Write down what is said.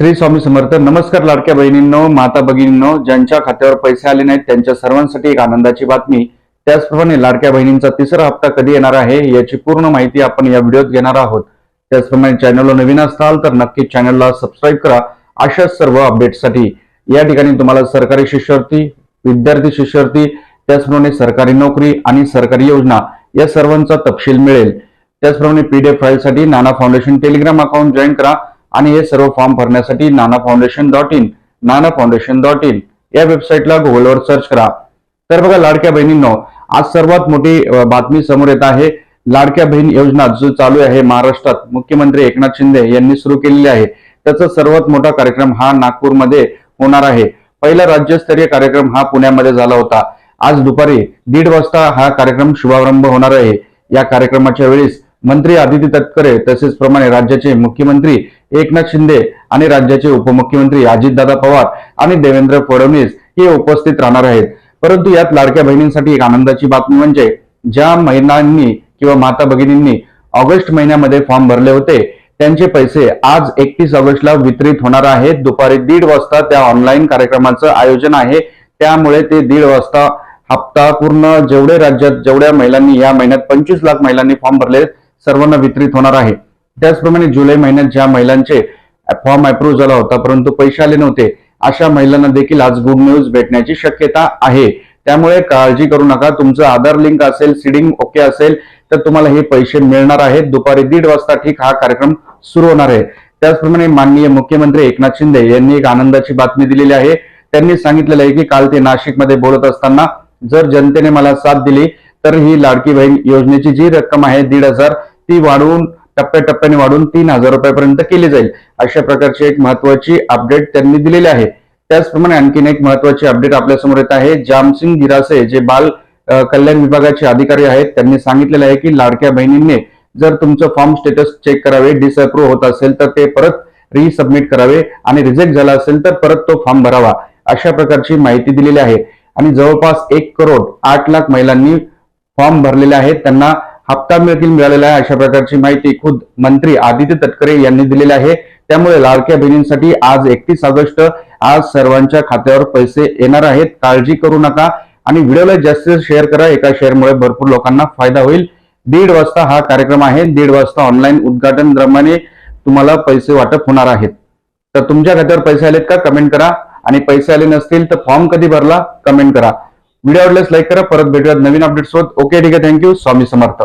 श्री स्वामी समर्थ नमस्कार लाडक्या बहिणींनो माता भगिनींनो ज्यांच्या खात्यावर पैसे आले नाहीत त्यांच्या सर्वांसाठी एक आनंदाची बातमी. त्याचप्रमाणे लाडक्या बहिणींचा तिसरा हप्ता कधी येणार आहे याची पूर्ण माहिती आपण या व्हिडिओत घेणार आहोत. त्याचप्रमाणे चॅनलला नवीन असाल तर नक्की चॅनलला सबस्क्राईब करा. अशाच सर्व अपडेटसाठी या ठिकाणी तुम्हाला सरकारी शिष्यवृत्ती विद्यार्थी शिष्यवृत्ती त्याचप्रमाणे सरकारी नोकरी आणि सरकारी योजना या सर्वांचा तपशील मिळेल. त्याचप्रमाणे पीडीएफ फाईलसाठी Nana foundation telegram account join करा. आणि हे सर्व फॉर्म भरण्यासाठी Nana foundation dot in Nana foundation dot in या वेबसाईटला गुगलवर सर्च करा. तर बघा लाडक्या बहिणींनो आज सर्वात मोठी बातमी समोर येत आहे लाडक्या बहीण योजना जो चालू आहे महाराष्ट्रात. मुख्यमंत्री एकनाथ शिंदे यांनी सुरू केलेली आहे. त्याचा सर्वात मोठा कार्यक्रम हा नागपूरमध्ये होणार आहे. पहिला राज्यस्तरीय कार्यक्रम हा पुण्यामध्ये झाला होता. आज दुपारी दीड वाजता हा कार्यक्रम शुभारंभ होणार आहे. या कार्यक्रमाच्या वेळेस मंत्री आदिती तटकरे तसेच प्रमाणे राज्याचे मुख्यमंत्री एकनाथ शिंदे आणि राज्याचे उपमुख्यमंत्री अजितदादा पवार आणि देवेंद्र फडणवीस हे उपस्थित राहणार आहेत. परंतु यात लाडक्या बहिणींसाठी एक आनंदाची बातमी म्हणजे ज्या महिलांनी किंवा माता भगिनींनी ऑगस्ट महिन्यामध्ये फॉर्म भरले होते त्यांचे पैसे आज एकतीस ऑगस्टला वितरित होणार आहेत. दुपारी दीड वाजता त्या ऑनलाईन कार्यक्रमाचं आयोजन आहे. त्यामुळे ते दीड वाजता हप्ता पूर्ण जेवढे राज्यात जेवढ्या महिलांनी या महिन्यात पंचवीस लाख महिलांनी फॉर्म भरले सर्वांना वितरित होणार आहे. त्याचप्रमाणे जुलै महिन्यात ज्या महिलांचे फॉर्म अप्रूव्ह झाला होता परंतु पैसे आले नव्हते अशा महिलांना देखील आज गुड न्यूज भेटण्याची शक्यता आहे. त्यामुळे काळजी करू नका. तुमचं आधार लिंक असेल सिडिंग ओके असेल तर तुम्हाला हे पैसे मिळणार आहेत. दुपारी दीड वाजता ठीक हा कार्यक्रम सुरू होणार आहे. त्याचप्रमाणे माननीय मुख्यमंत्री एकनाथ शिंदे यांनी एक आनंदाची बातमी दिलेली आहे. त्यांनी सांगितलेलं आहे की काल ते नाशिकमध्ये बोलत असताना जर जनतेने मला साथ दिली तर ही लाडकी बहीण योजनेची जी रक्कम आहे दीड हजार ती वाढवून टप्प्याटप्प्याने वाढून तीन हजार रुपयापर्यंत केली जाईल. अशा प्रकारची एक महत्वाची अपडेट त्यांनी दिलेली आहे. त्याचप्रमाणे आणखीन एक महत्वाची अपडेट आपल्यासमोर येत आहे. जामसिंग गिरासे जे बाल कल्याण विभागाचे अधिकारी आहेत त्यांनी सांगितलेलं आहे की लाडक्या बहिणींनी जर तुमचं फॉर्म स्टेटस चेक करावे डिसअप्रूव्ह होत असेल तर ते परत रिसबमिट करावे आणि रिजेक्ट झाला असेल तर परत तो फॉर्म भरावा. अशा प्रकारची माहिती दिलेली आहे. आणि जवळपास एक करोड आठ लाख महिलांनी फॉर्म भरलेले आहेत. त्यांना हप्ता मिळतील मिळालेला आहे अशा प्रकारची माहिती खुद मंत्री आदित्य तटकरे यांनी दिलेली आहे. त्यामुळे लाडक्या बहिणींसाठी आज एकतीस ऑगस्ट आज सर्वांच्या खात्यावर पैसे येणार आहेत. काळजी करू नका आणि व्हिडिओला जास्तीत शेअर करा. एका शेअरमुळे भरपूर लोकांना फायदा होईल. दीड वाजता हा कार्यक्रम आहे. दीड वाजता ऑनलाईन उद्घाटन क्रमाने तुम्हाला पैसे वाटप होणार आहेत. तर तुमच्या खात्यावर पैसे आलेत का? कमेंट करा. आणि पैसे आले नसतील तर फॉर्म कधी भरला? कमेंट करा. व्हिडिओ आवडल्यास लाईक करा. परत भेटूयात नवीन अपडेट्स सोबत. ओके ठीक आहे. Thank you Swami Samarth.